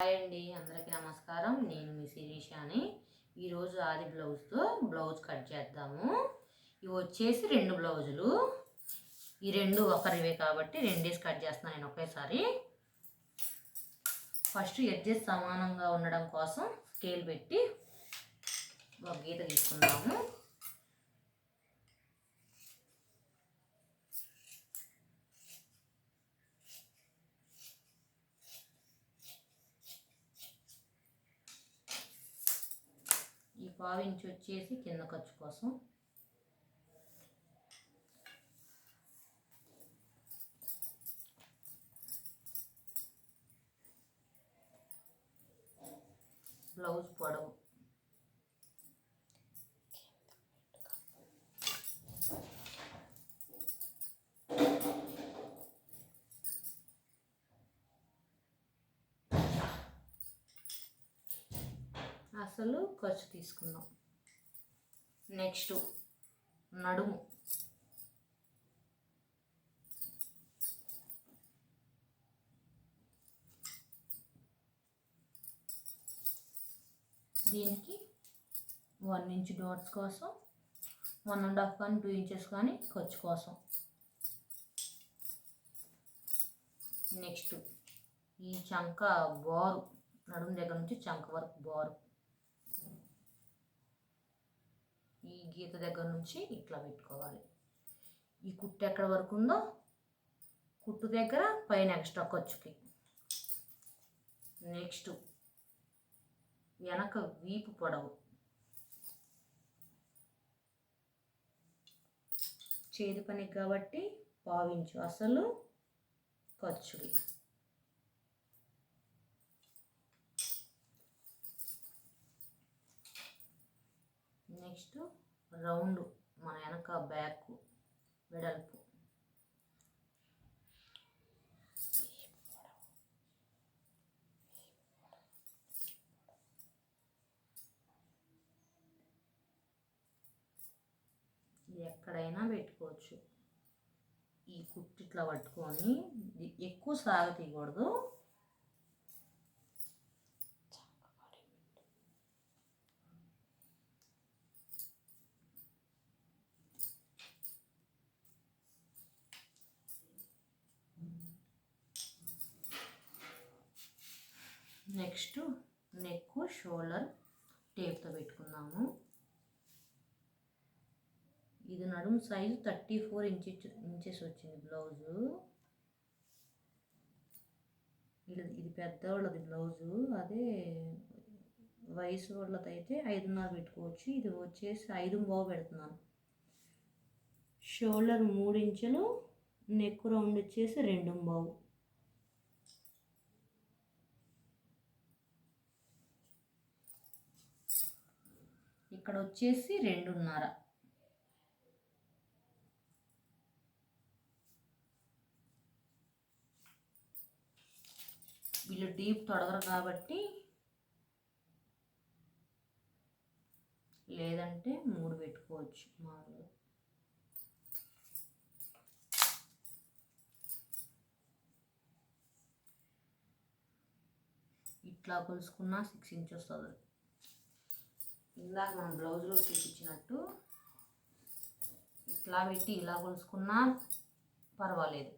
Hi అండి అందరికీ నమస్కారం. నేను మీ శిరీషాని. ఈరోజు ఆది బ్లౌజ్తో బ్లౌజ్ కట్ చేద్దాము. ఇవి వచ్చేసి రెండు బ్లౌజులు. ఈ రెండు ఒకరివే కాబట్టి రెండేసి కట్ చేస్తాను నేను ఒకేసారి. ఫస్ట్ ఎడ్జెస్ సమానంగా ఉండడం కోసం స్కేల్ పెట్టి ఒక గీత తీసుకుందాము ఈ పావించి వచ్చేసి కింద ఖర్చు కోసం. బ్లౌజ్ పొడవు. అసలు ఖర్చు తీసుకుందాం. నెక్స్ట్ నడుము. దీనికి వన్ ఇంచ్ డాట్స్ కోసం వన్ అండ్ హాఫ్ కానీ టూ ఇంచెస్ కానీ ఖర్చు కోసం. నెక్స్ట్ ఈ చంక బారు నడుము దగ్గర నుంచి చంక వరకు బారు. ఈ గీత దగ్గర నుంచి ఇట్లా పెట్టుకోవాలి. ఈ కుట్టు ఎక్కడ వరకు ఉందో? కుట్టు దగ్గర పైన ఎక్స్ట్రా ఖర్చుకి. నెక్స్ట్ వెనక వీపు పొడవు. చేతి పనికి కాబట్టి పావించు అసలు ఖర్చుకి. నెక్స్ట్ రౌండ్ మన వెనక బ్యాక్ వెడల్పు. ఎక్కడైనా పెట్టుకోవచ్చు. ఈ కుట్టు ఇట్లా పట్టుకొని ఎక్కువ సాగ నెక్స్ట్ నెక్ షోల్డర్ టేప్తో పెట్టుకుందాము. ఇది నడుము size thirty four inches inches వచ్చింది బ్లౌజు. ఇది ఇది పెద్దవాళ్ళది బ్లౌజు. అదే వయసు వాళ్ళది అయితే ఐదున్నర పెట్టుకోవచ్చు. ఇది వచ్చేసి ఐదు బాగు పెడుతున్నాను. షోల్డర్ మూడు ఇంచులు నెక్ రౌండ్ వచ్చేసి రెండు బావు. ఇక్కడ వచ్చేసి రెండున్నర. వీళ్ళు డీప్ తొడగరు కాబట్టి లేదంటే మూడు పెట్టుకోవచ్చు మామూలుగా. ఇట్లా కొలుసుకున్నా సిక్స్ ఇంచెస్ వస్తుంది. ఇందాక మనం బ్లౌజ్లో చూపించినట్టు ఇట్లా పెట్టి ఇలా కొలుసుకున్నా పర్వాలేదు.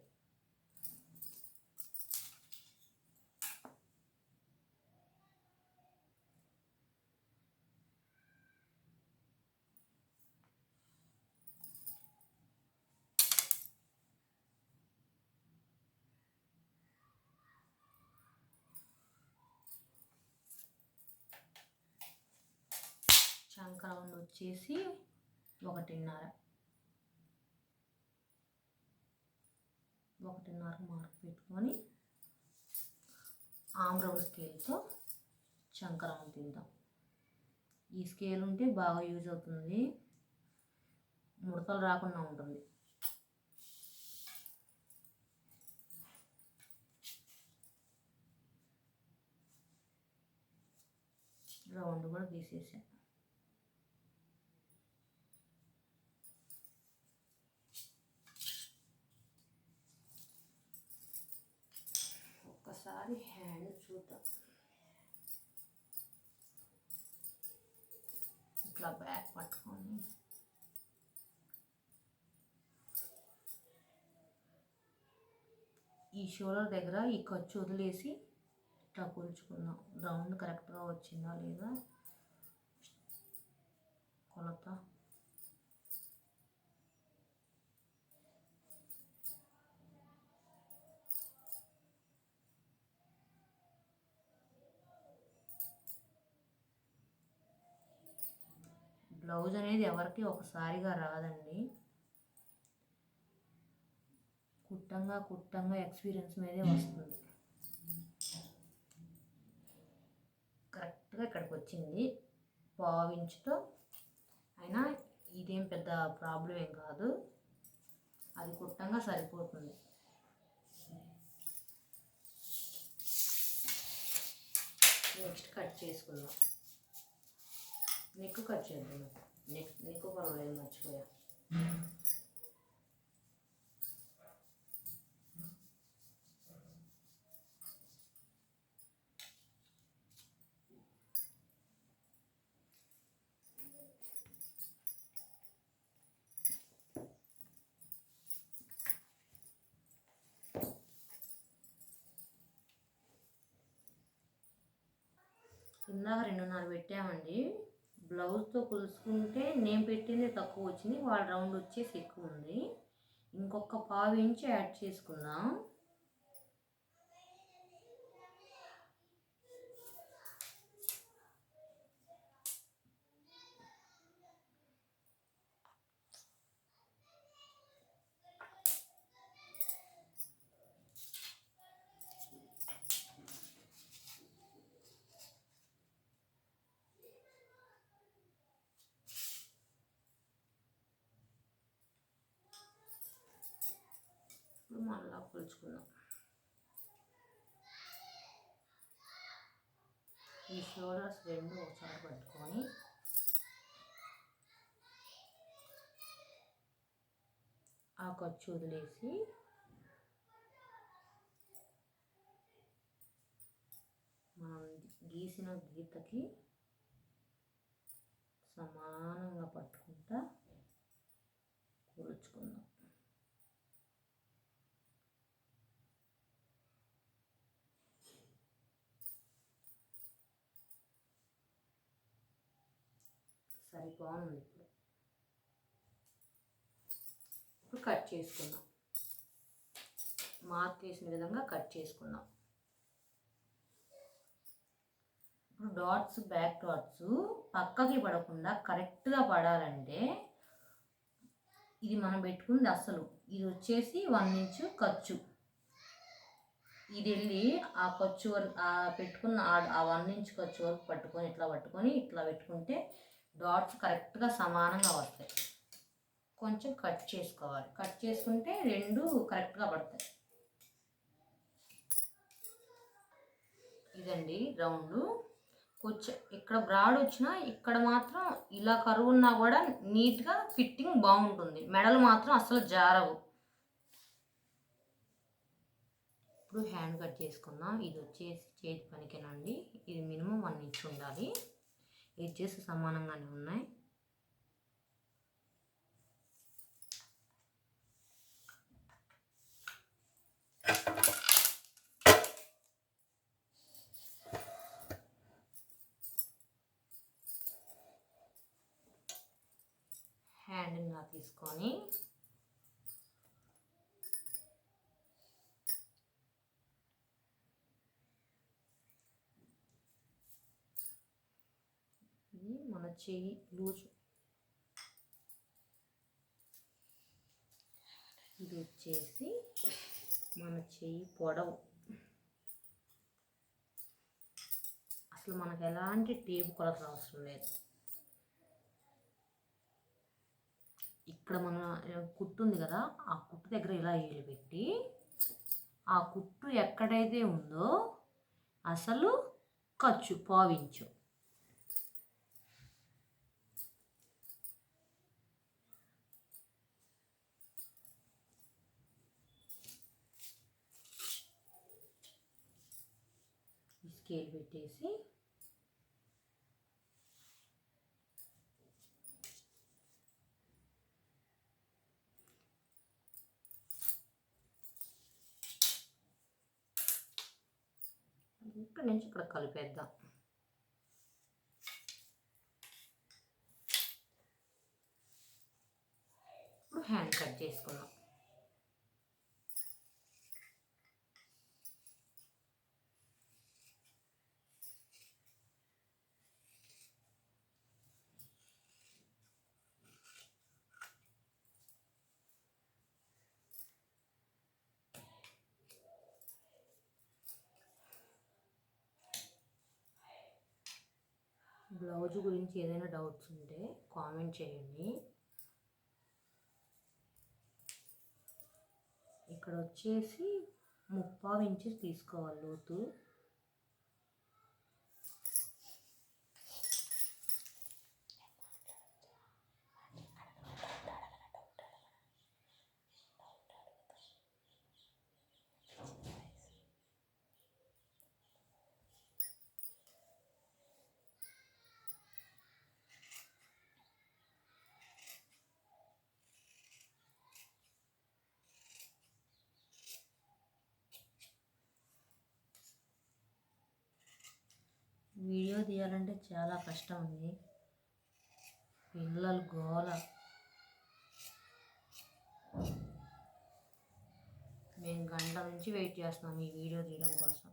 చంక వచ్చేసి ఒకటిన్నర. ఒకటిన్నర మార్క్ పెట్టుకొని ఆమ్రౌండ్ స్కేల్తో చంక తిందాం. ఈ స్కేల్ ఉంటే బాగా యూజ్ అవుతుంది. ముడతలు రాకుండా ఉంటుంది. రౌండ్ కూడా తీసేసాను చూద్దాం. ఇట్లా బ్యాగ్ పట్టుకొని. ఈ షోలర్ దగ్గర ఈ ఖర్చు వదిలేసి ఇట్లా కూల్చుకుందాం. రౌండ్ కరెక్ట్గా వచ్చిందా లేదా? కొలత. బ్లౌజ్ అనేది ఎవరికి ఒకసారిగా రాదండి. కుట్టంగా కుట్టంగా ఎక్స్పీరియన్స్ మీదే వస్తుంది. కరెక్ట్గా ఇక్కడికి వచ్చింది పావించుతో అయినా ఇదేం పెద్ద ప్రాబ్లం ఏం కాదు. అది కుట్టంగా సరిపోతుంది. నెక్స్ట్ కట్ చేసుకుందాం. నెక్ కట్ చేద్దాం నెక్ నెక్ పర్వాలేదు మర్చిపోయా. ఇందాక రెండున్నర పెట్టామండి. బ్లౌజ్తో కొలుసుకుంటే నేను పెట్టింది తక్కువ వచ్చింది వాళ్ళ రౌండ్ వచ్చేసి ఎక్కువ ఉంది. ఇంకొక పావు ఇంచు యాడ్ చేసుకుందాం. ఇప్పుడు కొలుచుకుందాం ఈ షోల్డర్స్ రెండు ఒకసారి పట్టుకొని ఆ ఖర్చు వదిలేసి మనం గీసిన గీతకి సమానంగా పట్టుకుంటా కొలుచుకుందాం ఇప్పుడు ఇప్పుడు కట్ చేసుకుందాం. మార్క్ చేసిన విధంగా కట్ చేసుకుందాం. ఇప్పుడు డాట్స్ బ్యాక్ డాట్స్ పక్కకి పడకుండా కరెక్ట్గా పడాలంటే ఇది మనం పెట్టుకుంది అసలు ఇది వచ్చేసి వన్ ఇంచు ఖర్చు. ఇది వెళ్ళి ఆ ఖర్చు వరకు ఆ పెట్టుకున్న ఆ- ఆ వన్ ఇంచ్ ఖర్చు వరకు పట్టుకొని ఇట్లా పట్టుకొని ఇట్లా పెట్టుకుంటే డాట్స్ కరెక్ట్గా సమానంగా వస్తాయి. కొంచెం కట్ చేసుకోవాలి. కట్ చేసుకుంటే రెండు కరెక్ట్గా పడతాయి. ఇదండి రౌండ్. కొంచెం ఇక్కడ బ్రాడ్ వచ్చినా ఇక్కడ మాత్రం ఇలా కరువు ఉన్నా కూడా నీట్గా ఫిట్టింగ్ బాగుంటుంది. మెడలు మాత్రం అసలు జారవు. ఇప్పుడు హ్యాండ్ కట్ చేసుకుందాం. ఇది వచ్చేసి చేతి పనికేనండి. ఇది మినిమం వన్ ఇంచ్ ఉండాలి. ఎడ్జెస్ సమానంగానే ఉన్నాయి. హ్యాండ్ ఇలా తీసుకొని ఇది చెయ్యి లూజ్ ఇది మన చెయ్యి పొడవు. అసలు మనకు ఎలాంటి టేపు కొలతలు అవసరం లేదు. ఇక్కడ మన కుట్టు ఉంది కదా ఆ కుట్టు దగ్గర ఇలా ఏలు పెట్టి ఆ కుట్టు ఎక్కడైతే ఉందో అసలు ఖర్చు పావించు. స్కేల్ పెట్టేసి ఇక్కడి నుంచి ఇక్కడ కలిపేద్దాం. ఇప్పుడు హ్యాండ్ కట్ చేసుకున్నాం బ్లౌజ్ గురించి ఏదైనా డౌట్స్ ఉంటే కామెంట్ చేయండి. ఇక్కడ వచ్చేసి ముప్పావు ఇంచెస్ తీసుకోవాలి లోతు. వీడియో తీయాలంటే చాలా కష్టం ఉంది పిల్లలు గోల. మేము గంట నుంచి వెయిట్ చేస్తున్నాం ఈ వీడియో తీయడం కోసం.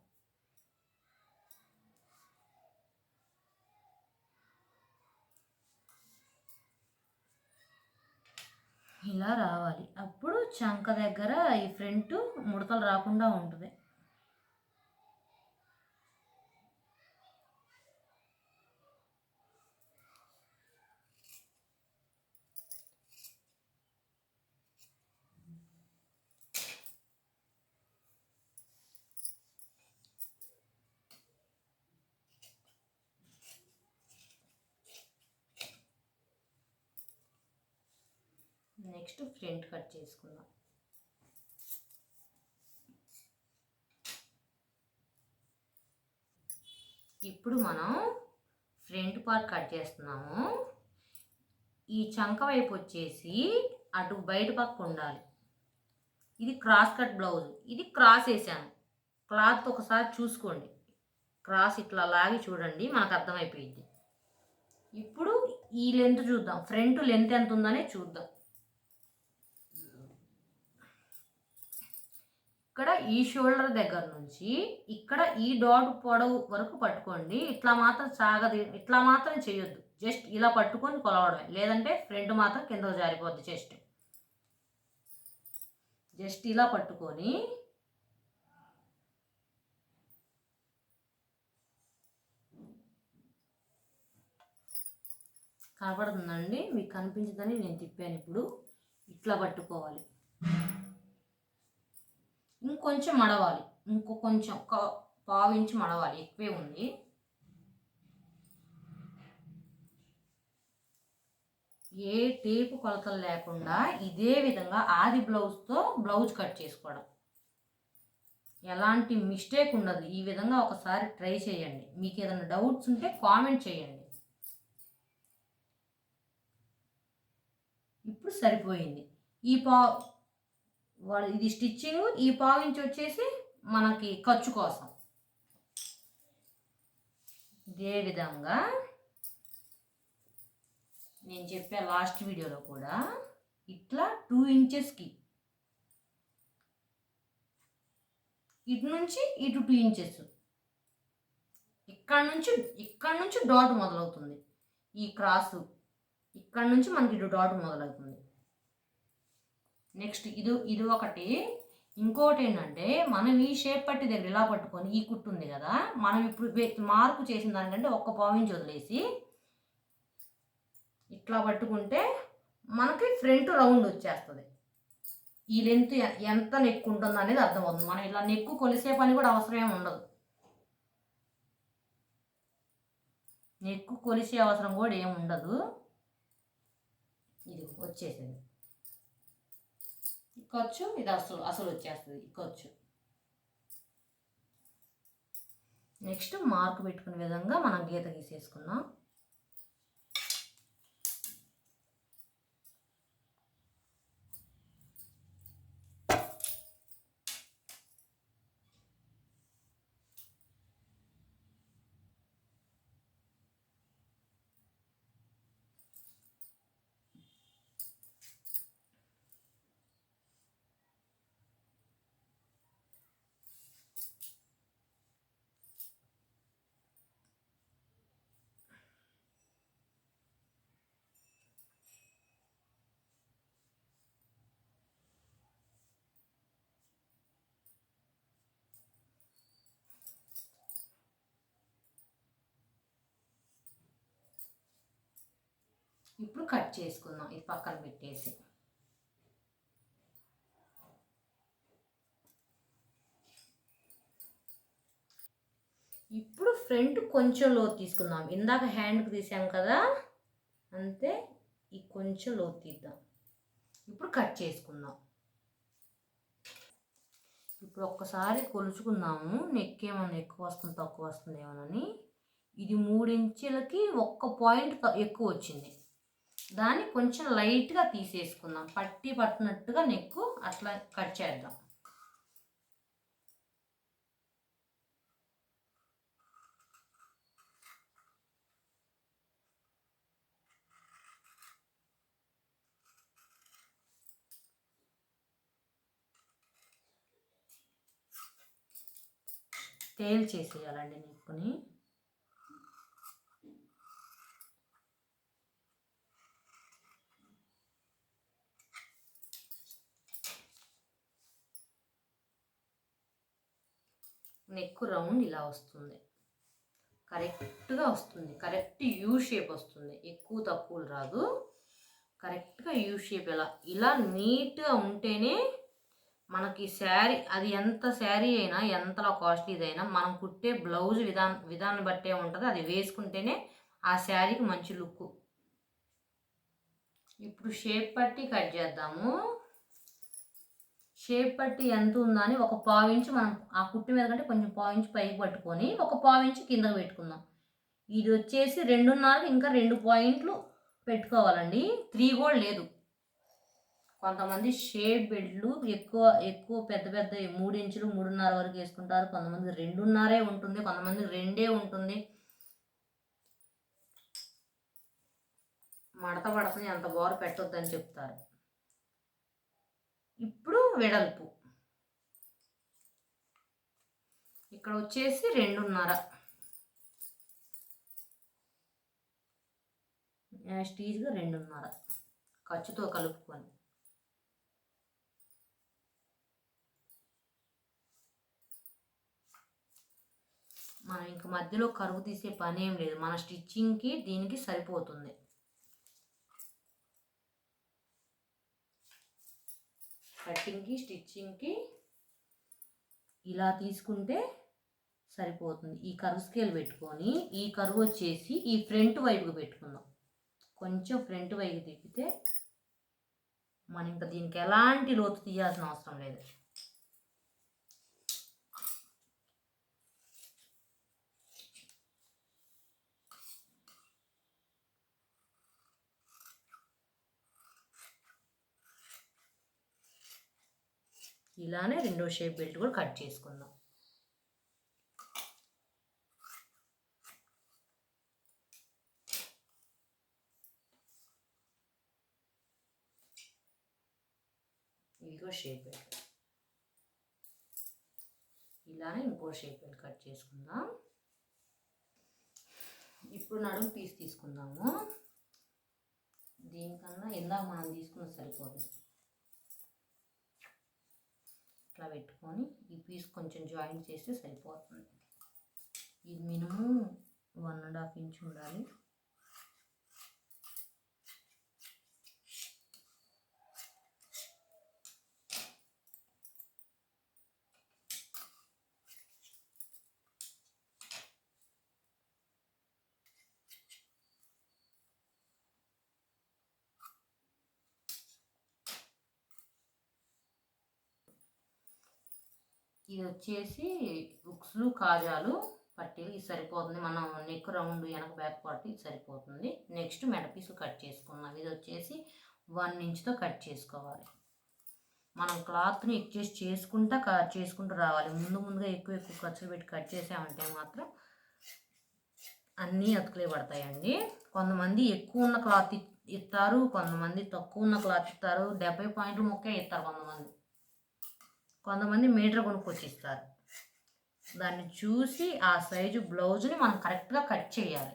ఇలా రావాలి. అప్పుడు చంక దగ్గర ఈ ఫ్రంట్ ముడతలు రాకుండా ఉంటుంది. నెక్స్ట్ ఫ్రంట్ కట్ చేసుకుందాం. ఇప్పుడు మనం ఫ్రంట్ పార్ట్ కట్ చేస్తున్నాము. ఈ చంక వైపు వచ్చేసి అటు బయట పక్క ఉండాలి. ఇది క్రాస్ కట్ బ్లౌజ్ ఇది క్రాస్ వేసాను క్లాత్ ఒకసారి చూసుకోండి. క్రాస్ ఇట్లా లాగి చూడండి మనకు అర్థమైపోయింది ఇప్పుడు ఈ లెంత్ చూద్దాం. ఫ్రంట్ లెంత్ ఎంత ఉందనే చూద్దాం. ఇక్కడ ఈ షోల్డర్ దగ్గర నుంచి ఇక్కడ ఈ డాట్ పొడవు వరకు పట్టుకోండి. ఇట్లా మాత్రం సాగది. ఇట్లా మాత్రం చేయొద్దు. జస్ట్ ఇలా పట్టుకొని కొలవడమే. లేదంటే ఫ్రంట్ మాత్రం కింద జారిపోద్ది జస్ట్ జస్ట్ ఇలా పట్టుకొని కనపడుతుందండి? మీకు కనిపించదని నేను తిప్పాను ఇప్పుడు. ఇట్లా పట్టుకోవాలి. ఇంకొంచెం మడవాలి. ఇంకో కొంచెం ఒక పావు ఇంచు మడవాలి. ఎక్కువే ఉంది. ఏ టేపు కొలతలు లేకుండా ఇదే విధంగా ఆది బ్లౌజ్తో బ్లౌజ్ కట్ చేసుకోవడం. ఎలాంటి మిస్టేక్ ఉండదు. ఈ విధంగా ఒకసారి ట్రై చేయండి. మీకు ఏదైనా డౌట్స్ ఉంటే కామెంట్ చేయండి. ఇప్పుడు సరిపోయింది. ఈ పా ఇది స్టిచ్చింగ్ ఈ పావించి వచ్చేసి మనకి ఖర్చు కోసం. ఇదే విధంగా నేను చెప్పే లాస్ట్ వీడియోలో కూడా ఇట్లా టూ ఇంచెస్కి ఇటు నుంచి ఇటు టూ ఇంచెస్ ఇక్కడ నుంచి ఇక్కడ నుంచి డాట్ మొదలవుతుంది. ఈ క్రాసు ఇక్కడ నుంచి మనకి ఇటు డాట్ మొదలవుతుంది. నెక్స్ట్ ఇది ఇది ఒకటి. ఇంకోటి ఏంటంటే మనం ఈ షేప్ పట్టి దగ్గర ఇలా పట్టుకొని ఈ కుట్టు ఉంది కదా మనం ఇప్పుడు మార్పు చేసిన దానికంటే ఒక్క పావించి వదిలేసి ఇట్లా పట్టుకుంటే మనకి ఫ్రంట్ రౌండ్ వచ్చేస్తుంది. ఈ లెంత్ ఎంత నెక్కు ఉంటుందో అనేది అర్థమవుతుంది. మనం ఇలా నెక్కు కొలిసే పని కూడా అవసరం ఉండదు. నెక్కు కొలిసే అవసరం కూడా ఏమి ఉండదు. ఇది వచ్చేసింది. ఖర్చు ఇది అసలు అసలు వచ్చేస్తుంది. ఖర్చు నెక్స్ట్ మార్క్ పెట్టుకునే విధంగా మనం గీత గీసేసుకున్నాం ఇప్పుడు కట్ చేసుకుందాం. ఇది పక్కన పెట్టేసి. ఇప్పుడు ఫ్రంట్ కొంచెం లోతు తీసుకుందాం. ఇందాక హ్యాండ్కి తీసాం కదా? అంతే ఈ కొంచెం లోతు తీద్దాం. ఇప్పుడు కట్ చేసుకుందాం. ఇప్పుడు ఒక్కసారి కొలుచుకుందాము. నెక్ ఏమన్నా ఎక్కువ వస్తుంది తక్కువ వస్తుందేమోనని ఇది మూడు ఇంచులకి ఒక్క పాయింట్ ఎక్కువ వచ్చింది. దాన్ని కొంచెం లైట్గా తీసేసుకుందాం. పట్టి పట్టినట్టుగా నెక్కు అట్లా కట్ చేద్దాం. తేల్ చేసేయాలండి నెక్కుని. నెక్ రౌండ్ ఇలా వస్తుంది. కరెక్ట్గా వస్తుంది. కరెక్ట్ యూ షేప్ వస్తుంది. ఎక్కువ తక్కువలు రాదు. కరెక్ట్గా యూ షేప్ ఇలా ఇలా నీట్గా ఉంటేనే మనకి శారీ అది ఎంత శారీ అయినా ఎంతలో కాస్ట్లీదైనా మనం కుట్టే బ్లౌజ్ విధానం విధానం బట్టే ఉంటుంది. అది వేసుకుంటేనే ఆ శారీకి మంచి లుక్. ఇప్పుడు షేప్ పట్టి కట్ చేద్దాము. షేప్ పట్టి ఎంత ఉందా అని ఒక పావు ఇంచు మనం ఆ కుట్టు మీద కంటే కొంచెం పావు ఇంచు పైకి పట్టుకొని ఒక పావు ఇంచు కిందకు పెట్టుకుందాం. ఇది వచ్చేసి రెండున్నరకు ఇంకా రెండు పాయింట్లు పెట్టుకోవాలండి. త్రీ కూడా లేదు. కొంతమంది షేప్ బెడ్లు ఎక్కువ ఎక్కువ పెద్ద పెద్ద మూడు ఇంచులు మూడున్నర వరకు వేసుకుంటారు. కొంతమంది రెండున్నరే ఉంటుంది. కొంతమంది రెండే ఉంటుంది. మడత పడుతుంది అంత బోరు పెట్టొద్దని చెప్తారు. ఇప్పుడు వెడల్పు. ఇక్కడ వచ్చేసి రెండున్నర. యాస్టీజ్గా రెండున్నర. ఖర్చుతో కలుపుకొని. మనం ఇంక మధ్యలో కరువు తీసే పని ఏం లేదు. మన స్టిచ్చింగ్కి దీనికి సరిపోతుంది. కటింగ్కి స్టిచ్చింగ్కి ఇలా తీసుకుంటే సరిపోతుంది. ఈ కరువు స్కేల్ పెట్టుకొని ఈ కరువు వచ్చేసి ఈ ఫ్రంట్ వైపుకి పెట్టుకుందాం. కొంచెం ఫ్రంట్ వైపు తిప్పితే మనం ఇంకా దీనికి ఎలాంటి లోతు తీయాల్సిన అవసరం లేదు. ఇలానే రెండో షేప్ బెల్ట్ కూడా కట్ చేసుకుందాం. ఇదిగో షేప్ బెల్ట్. ఇలానే ఇంకో షేప్ బెల్ట్ కట్ చేసుకుందాం. ఇప్పుడు నడుము పీస్ తీసుకుందాము. దీనికన్నా ఇందాక మనం తీసుకున్న సరిపోతుంది ఇట్లా పెట్టుకొని ఈ పీస్ కొంచెం జాయిన్ చేస్తే సరిపోతుంది. ఇది minimum one and half inch ఉండాలి. ఇది వచ్చేసి బుక్స్లు కాజాలు పట్టీలు ఇది సరిపోతుంది. మనం నెక్ రౌండ్ వెనక బ్యాక్ పార్ట్ ఇది సరిపోతుంది. నెక్స్ట్ మెడపీసులు కట్ చేసుకున్నాం ఇది వచ్చేసి వన్ ఇంచ్తో కట్ చేసుకోవాలి. మనం క్లాత్ని అడ్జస్ట్ చేసుకుంటా కట్ చేసుకుంటూ రావాలి. ముందు ముందుగా ఎక్కువ ఎక్కువ ఖర్చులు పెట్టి కట్ చేసామంటే మాత్రం అన్నీ అతుకులే పడతాయండి. కొంతమంది ఎక్కువ ఉన్న క్లాత్ ఇస్తారు కొంతమంది తక్కువ ఉన్న క్లాత్ ఇస్తారు డెబ్బై పాయింట్లు ముక్కే ఇస్తారు కొంతమంది. కొంతమంది మీటర్ కొనుక్కొచ్చి ఇస్తారు దాన్ని చూసి ఆ సైజు బ్లౌజ్ని మనం కరెక్ట్గా కట్ చేయాలి.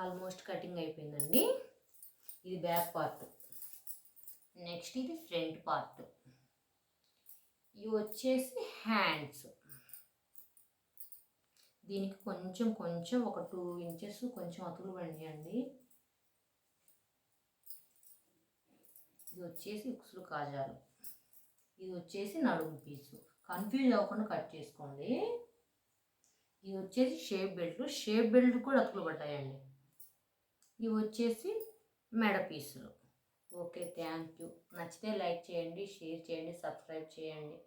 ఆల్మోస్ట్ కటింగ్ అయిపోయిందండి. ఇది బ్యాక్ పార్ట్. నెక్స్ట్ ఇది ఫ్రంట్ పార్ట్. ఇవి వచ్చేసి హ్యాండ్స్. దీనికి కొంచెం కొంచెం ఒక టూ ఇంచెస్ కొంచెం అతుకులు పండియండి ఇది వచ్చేసి ఉక్సులు కాజాలు. ఇది వచ్చేసి నడుము పీసు. కన్ఫ్యూజ్ అవ్వకుండా కట్ చేసుకోండి. ఇది వచ్చేసి షేప్ బెల్ట్. షేప్ బెల్ట్ కూడా అతుకులు పడ్డాయండి. ఇవి వచ్చేసి మెడ పీసులు. Okay thank you. నచ్చితే లైక్ చేయండి షేర్ చేయండి సబ్స్క్రైబ్ చేయండి.